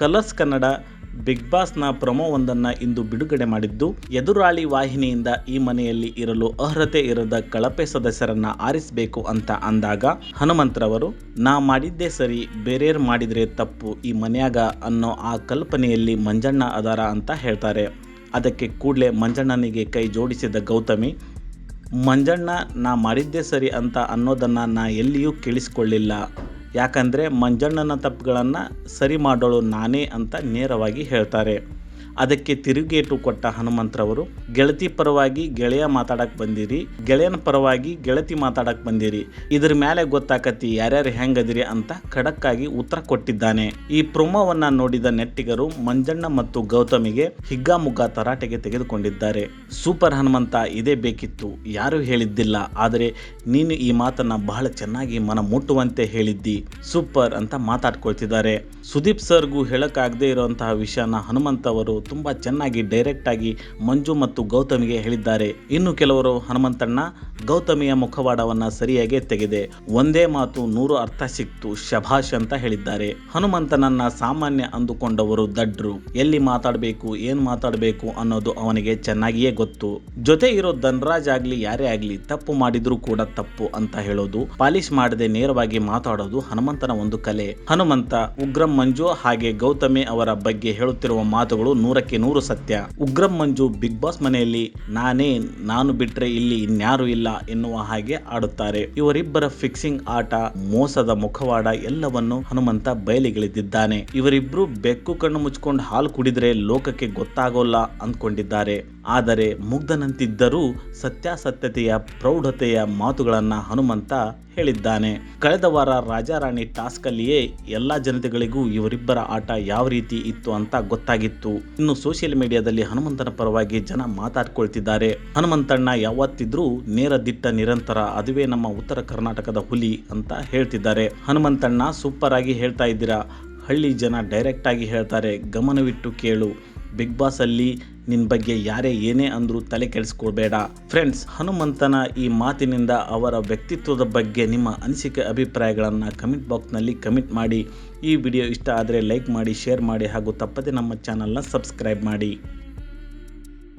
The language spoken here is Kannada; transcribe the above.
ಕಲರ್ಸ್ ಕನ್ನಡ ಬಿಗ್ ಬಾಸ್ನ ಪ್ರೊಮೋವೊಂದನ್ನು ಇಂದು ಬಿಡುಗಡೆ ಮಾಡಿದ್ದು. ಎದುರಾಳಿ ವಾಹಿನಿಯಿಂದ ಈ ಮನೆಯಲ್ಲಿ ಇರಲು ಅರ್ಹತೆ ಇರದ ಕಳಪೆ ಸದಸ್ಯರನ್ನ ಆರಿಸಬೇಕು ಅಂತ ಅಂದಾಗ ಹನುಮಂತರವರು ನಾ ಮಾಡಿದ್ದೇ ಸರಿ, ಬೇರೆಯವ್ರು ಮಾಡಿದರೆ ತಪ್ಪು, ಈ ಮನೆಯಾಗ ಅನ್ನೋ ಆ ಕಲ್ಪನೆಯಲ್ಲಿ ಮಂಜಣ್ಣ ಅದಾರ ಅಂತ ಹೇಳ್ತಾರೆ. ಅದಕ್ಕೆ ಕೂಡಲೇ ಮಂಜಣ್ಣನಿಗೆ ಕೈ ಜೋಡಿಸಿದ ಗೌತಮಿ, ಮಂಜಣ್ಣ, ನಾ ಮಾಡಿದ್ದೇ ಸರಿ ಅಂತ ಅನ್ನೋದನ್ನು ನಾ ಎಲ್ಲಿಯೂ ಕೇಳಿಸ್ಕೊಳ್ಳಿಲ್ಲ. ಯಾಕಂದರೆ ಮಂಜಣ್ಣನ ತಪ್ಪುಗಳನ್ನು ಸರಿ ಮಾಡೋಳು ನಾನೇ ಅಂತ ನೇರವಾಗಿ ಹೇಳ್ತಾರೆ. ಅದಕ್ಕೆ ತಿರುಗೇಟು ಕೊಟ್ಟ ಹನುಮಂತರವರು, ಗೆಳತಿ ಪರವಾಗಿ ಗೆಳೆಯ ಮಾತಾಡಕ್ ಬಂದಿರಿ, ಗೆಳೆಯನ ಪರವಾಗಿ ಗೆಳತಿ ಮಾತಾಡಕ್ ಬಂದಿರಿ, ಇದ್ರ ಮೇಲೆ ಗೊತ್ತಾಕತಿ ಯಾರ್ಯಾರು ಹೆಂಗದಿರಿ ಅಂತ ಖಡಕ್ಕಾಗಿ ಉತ್ತರ ಕೊಟ್ಟಿದ್ದಾನೆ. ಈ ಪ್ರೊಮೋವನ್ನ ನೋಡಿದ ನೆಟ್ಟಿಗರು ಮಂಜಣ್ಣ ಮತ್ತು ಗೌತಮಿಗೆ ಹಿಗ್ಗಾಮುಗ್ಗಾ ತರಾಟೆಗೆ ತೆಗೆದುಕೊಂಡಿದ್ದಾರೆ. ಸೂಪರ್ ಹನುಮಂತ, ಇದೇ ಬೇಕಿತ್ತು, ಯಾರು ಹೇಳಿದ್ದಿಲ್ಲ, ಆದರೆ ನೀನು ಈ ಮಾತನ್ನ ಬಹಳ ಚೆನ್ನಾಗಿ ಮನ ಮುಟ್ಟುವಂತೆ ಹೇಳಿದ್ದಿ, ಸೂಪರ್ ಅಂತ ಮಾತಾಡ್ಕೊಳ್ತಿದ್ದಾರೆ. ಸುದೀಪ್ ಸರ್ಗೂ ಹೇಳಕ್ಕಾಗದೇ ಇರುವಂತಹ ವಿಷಯನ ಹನುಮಂತ ಅವರು ತುಂಬಾ ಚೆನ್ನಾಗಿ ಡೈರೆಕ್ಟ್ ಆಗಿ ಮಂಜು ಮತ್ತು ಗೌತಮಿಗೆ ಹೇಳಿದ್ದಾರೆ. ಇನ್ನು ಕೆಲವರು ಹನುಮಂತಣ್ಣ ಗೌತಮಿಯ ಮುಖವಾಡವನ್ನ ಸರಿಯಾಗಿ ತೆಗೆದೆ ಒಂದೇ ಮಾತು ನೂರು ಅರ್ಥ ಸಿಕ್ತು ಶಭಾಷ್ ಅಂತ ಹೇಳಿದ್ದಾರೆ. ಹನುಮಂತನನ್ನ ಸಾಮಾನ್ಯ ಅಂದುಕೊಂಡವರು ದಡ್ರು. ಎಲ್ಲಿ ಮಾತಾಡಬೇಕು, ಏನ್ ಮಾತಾಡಬೇಕು ಅನ್ನೋದು ಅವನಿಗೆ ಚೆನ್ನಾಗಿಯೇ ಗೊತ್ತು. ಜೊತೆ ಇರೋ ಧನ್ರಾಜ್ ಆಗ್ಲಿ, ಯಾರೇ ಆಗ್ಲಿ ತಪ್ಪು ಮಾಡಿದ್ರು ಕೂಡ ತಪ್ಪು ಅಂತ ಹೇಳೋದು, ಪಾಲಿಶ್ ಮಾಡದೆ ನೇರವಾಗಿ ಮಾತಾಡೋದು ಹನುಮಂತನ ಒಂದು ಕಲೆ. ಹನುಮಂತ, ಉಗ್ರಂ ಮಂಜು ಹಾಗೆ ಗೌತಮಿ ಅವರ ಬಗ್ಗೆ ಹೇಳುತ್ತಿರುವ ಮಾತುಗಳು ನೂರಕ್ಕೆ ನೂರು ಸತ್ಯ. ಉಗ್ರಂ ಮಂಜು ಬಿಗ್ ಬಾಸ್ ಮನೆಯಲ್ಲಿ ನಾನೇ, ನಾನು ಬಿಟ್ರೆ ಇಲ್ಲಿ ಇನ್ಯಾರು ಇಲ್ಲ ಎನ್ನುವ ಹಾಗೆ ಆಡುತ್ತಾರೆ. ಇವರಿಬ್ಬರ ಫಿಕ್ಸಿಂಗ್ ಆಟ, ಮೋಸದ ಮುಖವಾಡ ಎಲ್ಲವನ್ನು ಹನುಮಂತ ಬಯಲಿಗಿಳಿದಿದ್ದಾನೆ. ಇವರಿಬ್ರು ಬೆಕ್ಕು ಕಣ್ಣು ಮುಚ್ಕೊಂಡು ಹಾಲು ಕುಡಿದ್ರೆ ಲೋಕಕ್ಕೆ ಗೊತ್ತಾಗೋಲ್ಲ ಅಂದ್ಕೊಂಡಿದ್ದಾರೆ. ಆದರೆ ಮುಗ್ಧನಂತಿದ್ದರೂ ಸತ್ಯಾಸತ್ಯತೆಯ ಪ್ರೌಢತೆಯ ಮಾತುಗಳನ್ನ ಹನುಮಂತ ಹೇಳಿದ್ದಾನೆ. ಕಳೆದ ವಾರ ರಾಜಾರಾಣಿ ಟಾಸ್ಕಲ್ಲಿಯೇ ಎಲ್ಲ ಜನತೆಗಳಿಗೂ ಇವರಿಬ್ಬರ ಆಟ ಯಾವ ರೀತಿ ಇತ್ತು ಅಂತ ಗೊತ್ತಾಗಿತ್ತು. ಇನ್ನು ಸೋಷಿಯಲ್ ಮೀಡಿಯಾದಲ್ಲಿ ಹನುಮಂತನ ಪರವಾಗಿ ಜನ ಮಾತಾಡ್ಕೊಳ್ತಿದ್ದಾರೆ. ಹನುಮಂತಣ್ಣ ಯಾವತ್ತಿದ್ರೂ ನೇರ ದಿಟ್ಟ ನಿರಂತರ ಅದುವೇ ನಮ್ಮ ಉತ್ತರ ಕರ್ನಾಟಕದ ಹುಲಿ ಅಂತ ಹೇಳ್ತಿದ್ದಾರೆ. ಹನುಮಂತಣ್ಣ ಸೂಪರ್ ಆಗಿ ಹೇಳ್ತಾ ಇದ್ದೀರಾ. ಹಳ್ಳಿ ಜನ ಡೈರೆಕ್ಟ್ ಆಗಿ ಹೇಳ್ತಾರೆ. ಗಮನವಿಟ್ಟು ಕೇಳು. ಬಿಗ್ ಬಾಸ್ ಅಲ್ಲಿ ನಿನ್ನ ಬಗ್ಗೆ ಯಾರೇ ಏನೇ ಅಂದರೂ ತಲೆ ಕೆಡಿಸ್ಕೊಳ್ಬೇಡ ಫ್ರೆಂಡ್ಸ್ ಹನುಮಂತನ ಈ ಮಾತಿನಿಂದ ಅವರ ವ್ಯಕ್ತಿತ್ವದ ಬಗ್ಗೆ ನಿಮ್ಮ ಅನಿಸಿಕೆ ಅಭಿಪ್ರಾಯಗಳನ್ನು ಕಮೆಂಟ್ ಬಾಕ್ಸ್ನಲ್ಲಿ ಕಮೆಂಟ್ ಮಾಡಿ. ಈ ವಿಡಿಯೋ ಇಷ್ಟ ಆದರೆ ಲೈಕ್ ಮಾಡಿ ಶೇರ್ ಮಾಡಿ ಹಾಗೂ ತಪ್ಪದೆ ನಮ್ಮ ಚಾನಲ್ನ ಸಬ್ಸ್ಕ್ರೈಬ್ ಮಾಡಿ.